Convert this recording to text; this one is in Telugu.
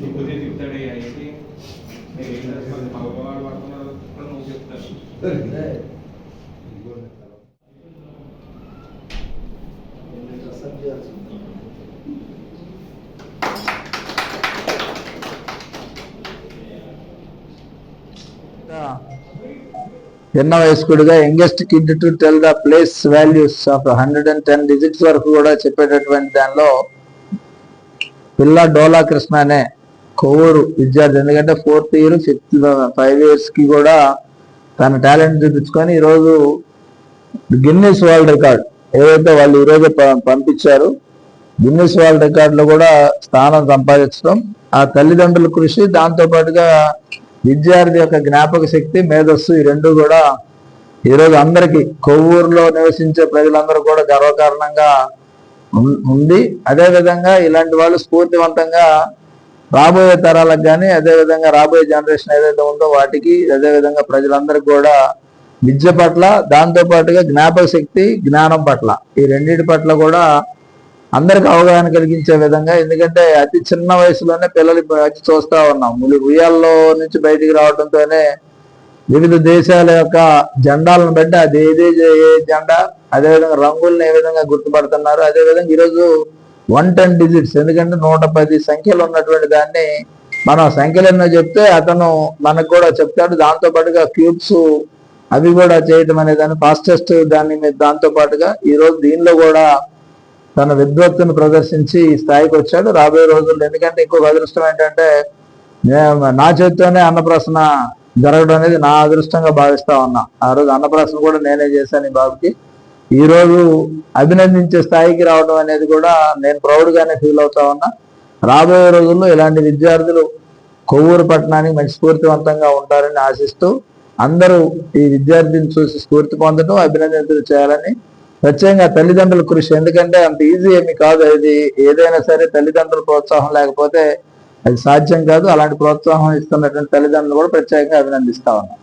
చెప్పుతే చెప్తాడు అయితే నేను ఏం చేస్తాను మగవాడు పడుతున్నారు కూడా నువ్వు చెప్తాను చిన్న వయస్కుడిగా youngest kid to tell the place values of hundred and ten digits వరకు కూడా చెప్పేటటువంటి దానిలో పిల్ల డోలా కృష్ణ అనే కొవ్వూరు విద్యార్థి. ఎందుకంటే ఫోర్త్ ఇయర్ ఫిఫ్త్ ఫైవ్ ఇయర్స్కి కూడా తన టాలెంట్ చూపించుకొని ఈరోజు గిన్నెస్ వరల్డ్ రికార్డ్ ఏదైతే వాళ్ళు ఈరోజు పంపించారు గిన్నెస్ వరల్డ్ రికార్డులో కూడా స్థానం సంపాదించడం ఆ తల్లిదండ్రుల కృషి దాంతోపాటుగా విద్యార్థి యొక్క జ్ఞాపక శక్తి మేధస్సు ఈ రెండు కూడా ఈరోజు అందరికీ కొవ్వూరులో నివసించే ప్రజలందరూ కూడా గర్వకారణంగా ఉం- ఉంది. అదేవిధంగా ఇలాంటి వాళ్ళు స్ఫూర్తివంతంగా రాబోయే తరాలకు కానీ అదే విధంగా రాబోయే జనరేషన్ ఏదైతే ఉందో వాటికి అదే విధంగా ప్రజలందరికీ కూడా విద్య పట్ల దాంతో పాటుగా జ్ఞాపక శక్తి జ్ఞానం పట్ల ఈ రెండింటి పట్ల కూడా అందరికి అవగాహన కలిగించే విధంగా ఎందుకంటే అతి చిన్న వయసులోనే పిల్లలు ఇప్పుడు వచ్చి చూస్తా ఉన్నాం. ములి ఉయ్యాల్లో నుంచి బయటికి రావడంతోనే వివిధ దేశాల యొక్క జెండాలను బట్టి అది ఏదే ఏ జెండా అదేవిధంగా రంగుల్ని ఏ విధంగా గుర్తుపడుతున్నారు అదేవిధంగా ఈరోజు వన్ టెన్ డిజిట్స్ ఎందుకంటే నూట పది సంఖ్యలు ఉన్నటువంటి దాన్ని మనం సంఖ్యలు ఎన్నో చెప్తే అతను మనకు కూడా చెప్తాడు. దాంతో పాటుగా క్యూబ్స్ అవి కూడా చేయటం అనే దాన్ని ఫాస్టెస్ట్ దాన్ని మీద దాంతో పాటుగా ఈరోజు దీనిలో కూడా తన విద్వత్తును ప్రదర్శించి ఈ స్థాయికి వచ్చాడు. రాబోయే రోజుల్లో ఎందుకంటే ఇంకొక అదృష్టం ఏంటంటే నా చేతితోనే అన్నప్రసన జరగడం అనేది నా అదృష్టంగా భావిస్తా ఉన్నా. ఆ రోజు అన్నప్రసన కూడా నేనే చేశాను ఈ బాబుకి. ఈ రోజు అభినందించే స్థాయికి రావడం అనేది కూడా నేను ప్రౌడ్గానే ఫీల్ అవుతా ఉన్నా. రాబోయే రోజుల్లో ఇలాంటి విద్యార్థులు కొవ్వూరు పట్టణానికి మంచి స్ఫూర్తివంతంగా ఉంటారని ఆశిస్తూ అందరూ ఈ విద్యార్థిని చూసి స్ఫూర్తి పొందడం అభినందనలు చేయాలని ప్రత్యేకంగా తల్లిదండ్రుల కృషి. ఎందుకంటే అంత ఈజీ ఏమి కాదు. అది ఏదైనా సరే తల్లిదండ్రుల ప్రోత్సాహం లేకపోతే అది సాధ్యం కాదు. అలాంటి ప్రోత్సాహం ఇస్తున్నటువంటి తల్లిదండ్రులు కూడా ప్రత్యేకంగా అభినందిస్తా ఉన్నాం.